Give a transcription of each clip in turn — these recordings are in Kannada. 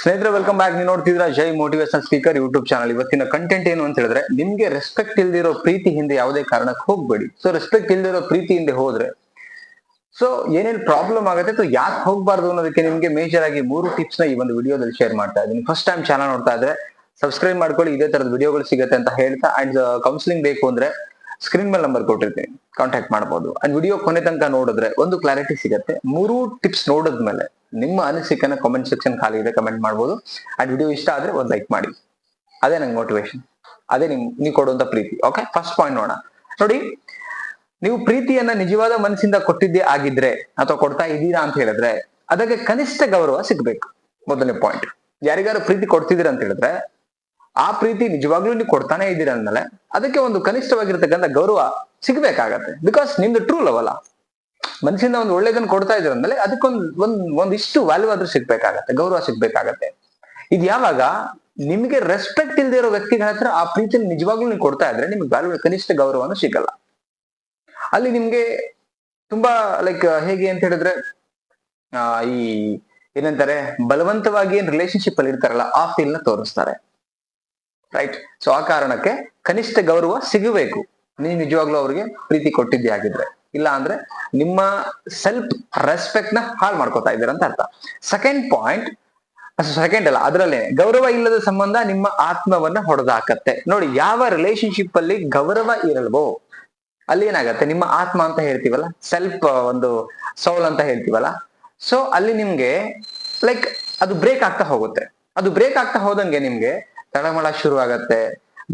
ಸ್ನೇಹಿತರೆ ವೆಲ್ಕಮ್ ಬ್ಯಾಕ್ ನೀವು ನೋಡ್ತಿದ್ರ Jai motivation speaker YouTube channel ಇವತ್ತಿನ ಕಂಟೆಂಟ್ ಏನು ಅಂತ ಹೇಳಿದ್ರೆ, ನಿಮ್ಗೆ ರೆಸ್ಪೆಕ್ಟ್ ಇಲ್ದಿರೋ ಪ್ರೀತಿ ಹಿಂದೆ ಯಾವುದೇ ಕಾರಣಕ್ಕೆ ಹೋಗ್ಬೇಡಿ. ಸೊ ರೆಸ್ಪೆಕ್ಟ್ ಇಲ್ದಿರೋ ಪ್ರೀತಿ ಹಿಂದೆ ಹೋದ್ರೆ ಸೊ ಏನೇನ್ ಪ್ರಾಬ್ಲಮ್ ಆಗುತ್ತೆ ಅಥವಾ ಯಾಕೆ ಹೋಗ್ಬಾರ್ದು ಅನ್ನೋದಕ್ಕೆ ನಿಮ್ಗೆ ಮೇಜರ್ ಆಗಿ ಮೂರು ಟಿಪ್ಸ್ನ ಈ ಒಂದು ವಿಡಿಯೋದಲ್ಲಿ ಶೇರ್ ಮಾಡ್ತಾ ಇದ್ದೀನಿ. ಫಸ್ಟ್ ಟೈಮ್ ಚಾನಲ್ ನೋಡ್ತಾ ಇದ್ರೆ ಸಬ್ಸ್ಕ್ರೈಬ್ ಮಾಡ್ಕೊಳ್ಳಿ. ಇದೇ ತರದ ವಿಡಿಯೋಗಳು ಸಿಗುತ್ತೆ ಅಂತ ಹೇಳ್ತಾ ಅಂಡ್ ಕೌನ್ಸಿಲಿಂಗ್ ಬೇಕು ಅಂದ್ರೆ ಸ್ಕ್ರೀನ್ ಮೇಲೆ ನಂಬರ್ ಕೊಟ್ಟಿರ್ತೀನಿ. ಕಾಂಟ್ಯಾಕ್ಟ್ ಮಾಡಬಹುದು ಅಂಡ್ ವಿಡಿಯೋ ಕೊನೆ ತನಕ ನೋಡಿದ್ರೆ ಒಂದು ಕ್ಲಾರಿಟಿ ಸಿಗುತ್ತೆ. ಮೂರು ಟಿಪ್ಸ್ ನೋಡಿದ್ಮೇಲೆ ನಿಮ್ಮ ಅನಿಸಿಕೆನ ಕಾಮೆಂಟ್ ಸೆಕ್ಷನ್ ಖಾಲಿ ಇದೆ ಕಮೆಂಟ್ ಮಾಡ್ಬೋದು. ಆ್ಯಂಡ್ ವಿಡಿಯೋ ಇಷ್ಟ ಆದ್ರೆ ಒಂದು ಲೈಕ್ ಮಾಡಿ. ಅದೇ ನಂಗೆ ಮೋಟಿವೇಶನ್ ಅದೇ ನಿಮ್, ನೀವು ಕೊಡುವಂತ ಪ್ರೀತಿ. ಓಕೆ ಫಸ್ಟ್ ಪಾಯಿಂಟ್ ನೋಡೋಣ. ನೋಡಿ, ನೀವು ಪ್ರೀತಿಯನ್ನ ನಿಜವಾದ ಮನಸ್ಸಿಂದ ಕೊಟ್ಟಿದ್ದೇ ಆಗಿದ್ರೆ ಅಥವಾ ಕೊಡ್ತಾ ಇದ್ದೀರಾ ಅಂತ ಹೇಳಿದ್ರೆ, ಅದಕ್ಕೆ ಕನಿಷ್ಠ ಗೌರವ ಸಿಗ್ಬೇಕು. ಮೊದಲನೇ ಪಾಯಿಂಟ್ ಯಾರಿಗಾರು ಪ್ರೀತಿ ಕೊಡ್ತಿದ್ದೀರಾ ಅಂತ ಹೇಳಿದ್ರೆ, ಆ ಪ್ರೀತಿ ನಿಜವಾಗ್ಲೂ ನೀವು ಕೊಡ್ತಾನೆ ಇದ್ದೀರಾ ಅಂದ್ಮೇಲೆ, ಅದಕ್ಕೆ ಒಂದು ಕನಿಷ್ಠವಾಗಿರ್ತಕ್ಕಂಥ ಗೌರವ ಸಿಗ್ಬೇಕಾಗತ್ತೆ. ಬಿಕಾಸ್ ನಿಮ್ದು ಟ್ರೂ ಲವ್ ಅಲ್ಲ. ಮನಸ್ಸಿಂದ ಒಂದು ಒಳ್ಳೇದನ್ನ ಕೊಡ್ತಾ ಇದ್ದೀರ ಅಂದ್ರೆ ಅದಕ್ಕೊಂದು ಒಂದ್, ಒಂದಿಷ್ಟು ವ್ಯಾಲ್ಯೂ ಆದ್ರೂ ಸಿಗ್ಬೇಕಾಗತ್ತೆ, ಗೌರವ ಸಿಗ್ಬೇಕಾಗತ್ತೆ. ಇದು ಯಾವಾಗ ನಿಮಗೆ ರೆಸ್ಪೆಕ್ಟ್ ಇಲ್ದೇ ಇರೋ ವ್ಯಕ್ತಿಗಳ ಹತ್ರ ಆ ಪ್ರೀತಿ ನಿಜವಾಗ್ಲೂ ನೀವು ಕೊಡ್ತಾ ಇದ್ರೆ ನಿಮ್ಗೆ ವ್ಯಾಲ್ಯೂ ಕನಿಷ್ಠ ಗೌರವನೂ ಸಿಗಲ್ಲ. ಅಲ್ಲಿ ನಿಮ್ಗೆ ತುಂಬಾ ಲೈಕ್ ಹೇಗೆ ಅಂತ ಹೇಳಿದ್ರೆ, ಆ, ಈ ಏನಂತಾರೆ, ಬಲವಂತವಾಗಿ ಏನ್ ರಿಲೇಶನ್ಶಿಪ್ ಅಲ್ಲಿ ಇರ್ತಾರಲ್ಲ, ಆ ಫೀಲ್ನ ತೋರಿಸ್ತಾರೆ. ರೈಟ್ ಸೊ ಆ ಕಾರಣಕ್ಕೆ ಕನಿಷ್ಠ ಗೌರವ ಸಿಗಬೇಕು. ನೀವು ನಿಜವಾಗ್ಲೂ ಅವ್ರಿಗೆ ಪ್ರೀತಿ ಕೊಟ್ಟಿದ್ದೆ ಆಗಿದ್ರೆ. ಇಲ್ಲ ಅಂದ್ರೆ ನಿಮ್ಮ ಸೆಲ್ಫ್ ರೆಸ್ಪೆಕ್ಟ್ನ ಹಾಳು ಮಾಡ್ಕೋತಾ ಇದ್ದೀರ ಅಂತ ಅರ್ಥ. ಸೆಕೆಂಡ್ ಪಾಯಿಂಟ್ ಸೆಕೆಂಡ್ ಅಲ್ಲ ಅದರಲ್ಲೇ ಗೌರವ ಇಲ್ಲದ ಸಂಬಂಧ ನಿಮ್ಮ ಆತ್ಮವನ್ನ ಹೊಡೆದಾಕತ್ತೆ. ನೋಡಿ, ಯಾವ ರಿಲೇಶನ್ಶಿಪ್ ಅಲ್ಲಿ ಗೌರವ ಇರಲ್ವೋ, ಅಲ್ಲಿ ಏನಾಗತ್ತೆ? ನಿಮ್ಮ ಆತ್ಮ ಅಂತ ಹೇಳ್ತೀವಲ್ಲ ಸೆಲ್ಫ್ ಒಂದು ಸೌಲ್ ಅಂತ ಹೇಳ್ತೀವಲ್ಲ ಸೊ ಅಲ್ಲಿ ನಿಮ್ಗೆ ಲೈಕ್ ಅದು ಬ್ರೇಕ್ ಆಗ್ತಾ ಹೋಗುತ್ತೆ. ಅದು ಬ್ರೇಕ್ ಆಗ್ತಾ ಹೋದಂಗೆ ನಿಮ್ಗೆ ತಳಮಳ ಶುರು ಆಗತ್ತೆ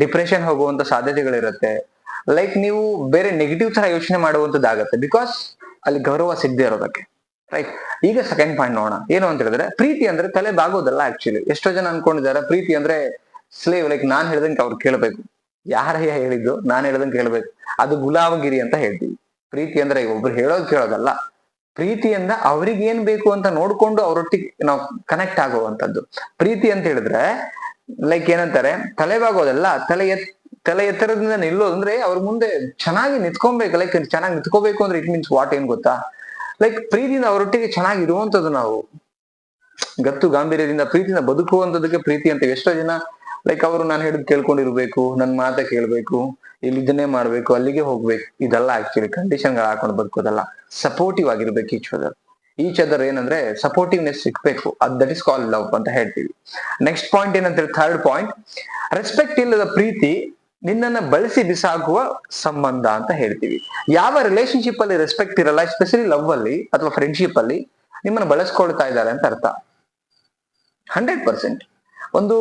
ಡಿಪ್ರೆಷನ್ ಹೋಗುವಂತ ಸಾಧ್ಯತೆಗಳಿರುತ್ತೆ ಲೈಕ್ ನೀವು ಬೇರೆ ನೆಗೆಟಿವ್ ತರ ಯೋಚನೆ ಮಾಡುವಂತದ್ದಾಗತ್ತೆ ಬಿಕಾಸ್ ಅಲ್ಲಿ ಗೌರವ ಸಿಗದೆ ಇರೋದಕ್ಕೆ ರೈಟ್ ಈಗ ಸೆಕೆಂಡ್ ಪಾಯಿಂಟ್ ನೋಡೋಣ. ಏನು ಅಂತ ಹೇಳಿದ್ರೆ, ಪ್ರೀತಿ ಅಂದ್ರೆ ತಲೆ ಬಾಗೋದಲ್ಲ ಆಕ್ಚುಲಿ ಎಷ್ಟೋ ಜನ ಅನ್ಕೊಂಡಿದ್ದಾರೆ, ಪ್ರೀತಿ ಅಂದ್ರೆ ಸ್ಲೇವ್ ಲೈಕ್ ನಾನ್ ಹೇಳ್ದಂಗೆ ಅವ್ರು ಕೇಳಬೇಕು. ಯಾರಯ್ಯ ಹೇಳಿದ್ದು? ನಾನ್ ಹೇಳ್ದಂಗೆ ಕೇಳಬೇಕು. ಅದು ಗುಲಾಮಗಿರಿ ಅಂತ ಹೇಳ್ತೀವಿ. ಪ್ರೀತಿ ಅಂದ್ರೆ ಒಬ್ರು ಹೇಳೋದು ಕೇಳೋದಲ್ಲ. ಪ್ರೀತಿಯಿಂದ ಅವ್ರಿಗೆ ಏನ್ ಬೇಕು ಅಂತ ನೋಡ್ಕೊಂಡು ಅವರೊಟ್ಟಿಗೆ ನಾವು ಕನೆಕ್ಟ್ ಆಗುವಂತದ್ದು ಪ್ರೀತಿ ಅಂತ ಹೇಳಿದ್ರೆ ಲೈಕ್ ಏನಂತಾರೆ ತಲೆಬಾಗೋದಲ್ಲ ತಲೆ ಎತ್ ತಲೆ ಎತ್ತರದಿಂದ ನಿಲ್ಲೋದು ಅಂದ್ರೆ ಅವ್ರ ಮುಂದೆ ಚೆನ್ನಾಗಿ ನಿಂತ್ಕೊಬೇಕು ಲೈಕ್ ಚೆನ್ನಾಗಿ ನಿಂತ್ಕೋಬೇಕು ಅಂದ್ರೆ ಇಟ್ ಮೀನ್ಸ್ ವಾಟ್ ಏನ್ ಗೊತ್ತಾ? ಲೈಕ್ ಪ್ರೀತಿಯಿಂದ ಅವರೊಟ್ಟಿಗೆ ಚೆನ್ನಾಗಿ ಇರುವಂತದ್ದು ನಾವು. ಗತ್ತು ಗಾಂಭೀರ್ಯದಿಂದ ಪ್ರೀತಿಯಿಂದ ಬದುಕುವಂತದಕ್ಕೆ ಪ್ರೀತಿ ಅಂತ ಎಷ್ಟೋ ಜನ ಲೈಕ್ ಅವರು ನಾನು ಹೇಳಿದ್ ಕೇಳ್ಕೊಂಡಿರ್ಬೇಕು, ನನ್ ಮಾತ ಕೇಳ್ಬೇಕು ಇಲ್ಲಿ ಇದನ್ನೇ ಮಾಡ್ಬೇಕು, ಅಲ್ಲಿಗೆ ಹೋಗ್ಬೇಕು. ಇದೆಲ್ಲ ಆಕ್ಚುಲಿ ಕಂಡೀಷನ್ಗಳು ಹಾಕೊಂಡು ಬದುಕೋದಲ್ಲ. ಸಪೋರ್ಟಿವ್ ಆಗಿರ್ಬೇಕು ಈಚ್ ಅದರ್ ಈಚ್ ಅದರ್ ಏನಂದ್ರೆ ಸಪೋರ್ಟಿವ್ನೆಸ್ ಸಿಗ್ಬೇಕು. ಅದ್ ದಟ್ ಇಸ್ ಕಾಲ್ ಲವ್ ಅಂತ ಹೇಳ್ತೀವಿ. ನೆಕ್ಸ್ಟ್ ಪಾಯಿಂಟ್ ಏನಂತ ಥರ್ಡ್ ಪಾಯಿಂಟ್ ರೆಸ್ಪೆಕ್ಟ್ ಇಲ್ಲದ ಪ್ರೀತಿ ನಿನ್ನನ್ನ ಬಳಸಿ ಬಿಸಾಕುವ ಸಂಬಂಧ ಅಂತ ಹೇಳ್ತೀವಿ. ಯಾವ ರಿಲೇಶನ್ಶಿಪ್ ಅಲ್ಲಿ ರೆಸ್ಪೆಕ್ಟ್ ಇರಲ್ಲ ಎಸ್ಪೆಷಲಿ ಲವ್ ಅಲ್ಲಿ ಅಥವಾ ಫ್ರೆಂಡ್ಶಿಪ್ ಅಲ್ಲಿ ನಿಮ್ಮನ್ನ ಬಳಸ್ಕೊಳ್ತಾ ಇದ್ದಾರೆ ಅಂತ ಅರ್ಥ. ಹಂಡ್ರೆಡ್ ಪರ್ಸೆಂಟ್ ಒಂದು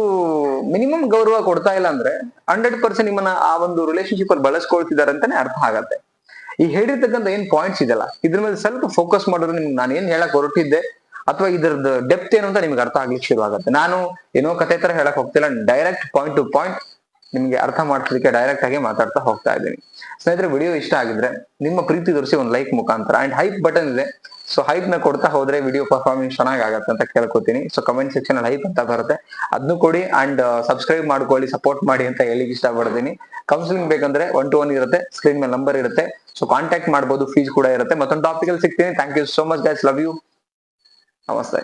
ಮಿನಿಮಮ್ ಗೌರವ ಕೊಡ್ತಾ ಇಲ್ಲ ಅಂದ್ರೆ ಹಂಡ್ರೆಡ್ ಪರ್ಸೆಂಟ್ ನಿಮ್ಮನ್ನ ಆ ಒಂದು ರಿಲೇಶನ್ಶಿಪ್ ಅಲ್ಲಿ ಬಳಸ್ಕೊಳ್ತಿದ್ದಾರೆ ಅಂತಾನೆ ಅರ್ಥ ಆಗತ್ತೆ. ಈ ಹೇಳಿರ್ತಕ್ಕಂಥ ಏನ್ ಪಾಯಿಂಟ್ಸ್ ಇದೆಲ್ಲ ಇದ್ರ ಮೇಲೆ ಸ್ವಲ್ಪ ಫೋಕಸ್ ಮಾಡಿದ್ರೆ ನಿಮ್ಗೆ ನಾನು ಏನ್ ಹೇಳಕ್ ಹೊರಟಿದ್ದೆ ಅಥವಾ ಇದ್ರದ್ದು ಡೆಪ್ತ್ ಏನು ಅಂತ ನಿಮ್ಗೆ ಅರ್ಥ ಆಗ್ಲಿಕ್ಕೆ ಶುರು ಆಗುತ್ತೆ. ನಾನು ಏನೋ ಕತೆ ತರ ಹೇಳಕ್ ಹೋಗ್ತಿಲ್ಲ ಡೈರೆಕ್ಟ್ ಪಾಯಿಂಟ್ ಟು ಪಾಯಿಂಟ್ ನಿಮ್ಗೆ ಅರ್ಥ ಮಾಡ್ಸಲಿಕ್ಕೆ ಡೈರೆಕ್ಟ್ ಆಗಿ ಮಾತಾಡ್ತಾ ಹೋಗ್ತಾ ಇದ್ದೀನಿ. ಸ್ನೇಹಿತರೆ ವಿಡಿಯೋ ಇಷ್ಟ ಆಗಿದ್ರೆ ನಿಮ್ಮ ಪ್ರೀತಿ ತೋರಿಸಿ ಒಂದು ಲೈಕ್ ಮುಖಾಂತರ. ಅಂಡ್ ಹೈಪ್ ಬಟನ್ ಇದೆ. ಸೊ ಹೈಪ್ನ ಕೊಡ್ತಾ ಹೋದ್ರೆ ವಿಡಿಯೋ ಪರ್ಫಾರ್ಮೆನ್ಸ್ ಚೆನ್ನಾಗಿ ಆಗತ್ತೆ ಅಂತ ಕೇಳ್ಕೊತೀನಿ. ಸೊ ಕಮೆಂಟ್ ಸೆಕ್ಷನ್ ಅಲ್ಲಿ ಹೈಪ್ ಅಂತ ಬರುತ್ತೆ. ಅದನ್ನು ಕೊಡಿ ಅಂಡ್ ಸಬ್ಸ್ಕ್ರೈಬ್ ಮಾಡ್ಕೊಳ್ಳಿ ಸಪೋರ್ಟ್ ಮಾಡಿ ಅಂತ ಹೇಳಿಕ್ ಇಷ್ಟಪಡ್ತೀನಿ. ಕೌನ್ಸಿಲಿಂಗ್ ಬೇಕಂದ್ರೆ ಒನ್ ಟು ಒನ್ ಇರುತ್ತೆ. ಸ್ಕ್ರೀನ್ ಮೇಲೆ ನಂಬರ್ ಇರುತ್ತೆ. ಸೊ ಕಾಂಟ್ಯಾಕ್ಟ್ ಮಾಡ್ಬೋದು ಫೀಸ್ ಕೂಡ ಇರುತ್ತೆ. ಮತ್ತೊಂದು ಟಾಪಿಕ್ ಅಲ್ಲಿ ಸಿಗ್ತೀನಿ. Thank you so much guys love you ನಮಸ್ತೆ.